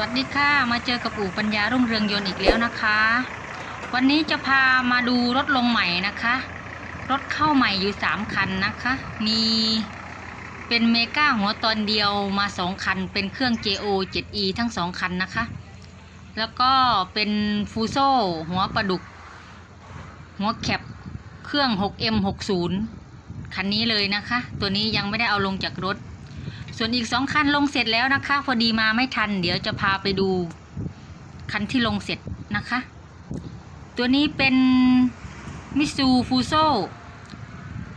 วัสดีค่ะ มาเจอกับอู่ปัญญารุ่งเรืองยนต์อีกแล้วนะคะ วันนี้จะพามาดูรถลงใหม่นะคะ รถเข้าใหม่อยู่สามคันนะคะ มีเป็นเมกาหัวตอนเดียวมาสองคัน เป็นเครื่อง JO 7E ทั้งสองคันนะคะ แล้วก็เป็นฟูโซหัวปลาดุก หัวแคปเครื่อง 6M60 คันนี้เลยนะคะ ตัวนี้ยังไม่ได้เอาลงจากรถ ส่วนอีกสองคันลงเสร็จแล้วนะคะ พอดีมาไม่ทัน เดี๋ยวจะพาไปดู คันที่ลงเสร็จนะคะ ตัวนี้เป็นมิซูฟูโซ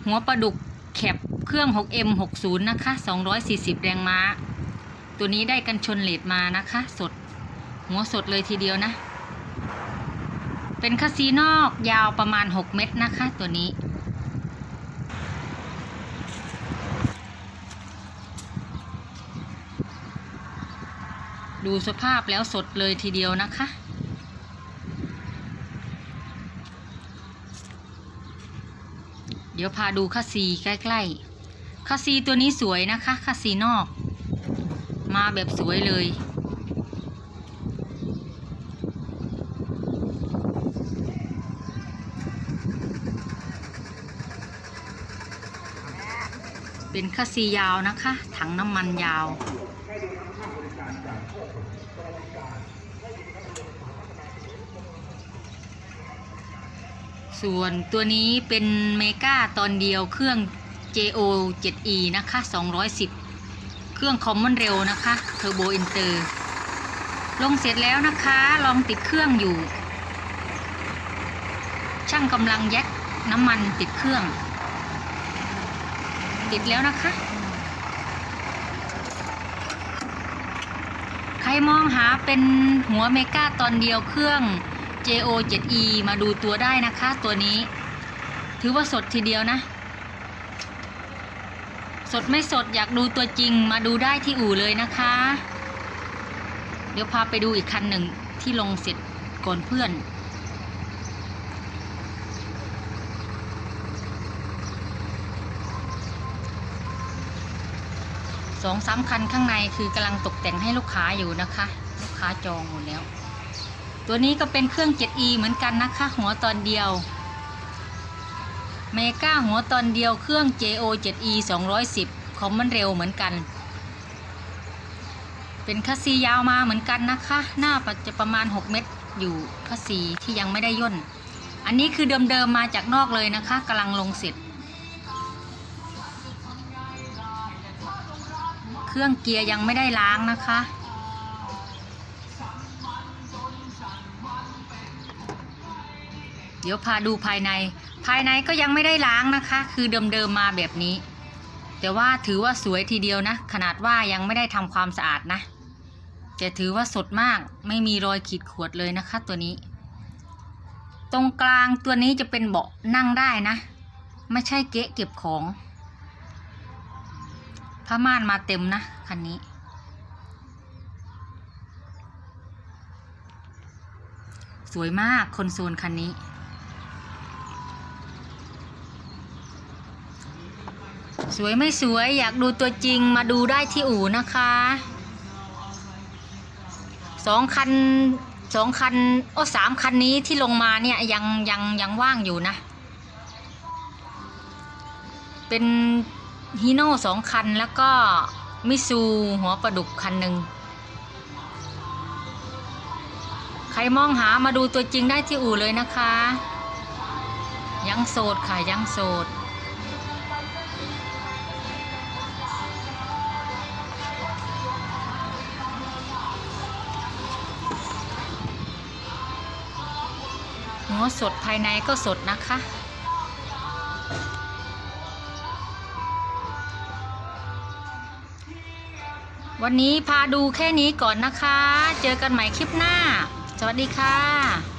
หัวปลาดุกแคบเครื่อง 6M60 นะคะ 240 แรงม้า ตัวนี้ได้กันชนเลดมานะคะ สด หัวสดเลยทีเดียวนะ เป็นคาซีนอกยาวประมาณ 6 เมตรนะคะ ตัวนี้ ดูสภาพแล้วสดเลยทีเดียวนะคะ เดี๋ยวพาดูคัสซีใกล้ๆคัสซีตัวนี้สวยนะคะคัสซีนอก มาแบบสวยเลยเป็นคัสซียาวนะคะ ถังน้ำมันยาว ส่วนตัวนี้เป็นเมกาตอนเดียวเครื่อง JO 7E นะคะ 210 เครื่องคอมมอนเร็วนะคะเทอร์โบอินเตอร์ ลงเสร็จแล้วนะคะ ลองติดเครื่องอยู่ ช่างกำลังแยกน้ำมันติดเครื่อง ติดแล้วนะคะ ใค รมองหาเป็นหัวเมกาตอนเดียวเครื่อง JO 7E มาดูตัวได้นะคะตัวนี้ ถือว่าสดทีเดียวนะ สดไม่สดอยากดูตัวจริงมาดูได้ที่อู่เลยนะคะ เดี๋ยวพาไปดูอีกคันหนึ่งที่ลงเสร็จก่อนเพื่อน สองสามคันข้างในคือกำลังตกแต่งให้ลูกค้าอยู่นะคะ ลูกค้าจองหมดแล้ว ตัวนี้ก็เป็นเครื่อง 7E เหมือนกันนะคะ หัวตอนเดียวเมกาหัวตอนเดียวเครื่อง JO 7E 210คอมมันเร็วเหมือนกัน เป็นคัสซียาวมาเหมือนกันนะคะ หน้าจะประมาณ 6 เมตรอยู่คัสซีที่ยังไม่ได้ย่น อันนี้คือเดิมๆมาจากนอกเลยนะคะกำลังลงเสร็จ เครื่องเกียร์ยังไม่ได้ล้างนะคะ เดี๋ยวพาดูภายใน ภายในก็ยังไม่ได้ล้างนะคะ คือเดิมๆมาแบบนี้ แต่ว่าถือว่าสวยทีเดียวนะ ขนาดว่ายังไม่ได้ทำความสะอาดนะแต่ถือว่าสดมากไม่มีรอยขีดข่วนเลยนะคะ ตัวนี้ ตรงกลางตัวนี้จะเป็นเบาะนั่งได้นะ ไม่ใช่เก๊ะเก็บของ ผ้าม่านมาเต็มนะคันนี้ สวยมากคอนโซลคันนี้ สวยไม่สวยอยากดูตัวจริงมาดูได้ที่อู่นะคะสองคันสองคันโอ้สามคันนี้ที่ลงมาเนี่ยยังยังยังว่างอยู่นะ เป็น ฮีโน่สองคันแล้วก็มิซูหัวปลาดุกคันหนึ่ง ใครมองหามาดูตัวจริงได้ที่อู่เลยนะคะ ยังโสดค่ะ ยังโสด หัวสดภายในก็สดนะคะ วันนี้พาดูแค่นี้ก่อนนะคะ เจอกันใหม่คลิปหน้า สวัสดีค่ะ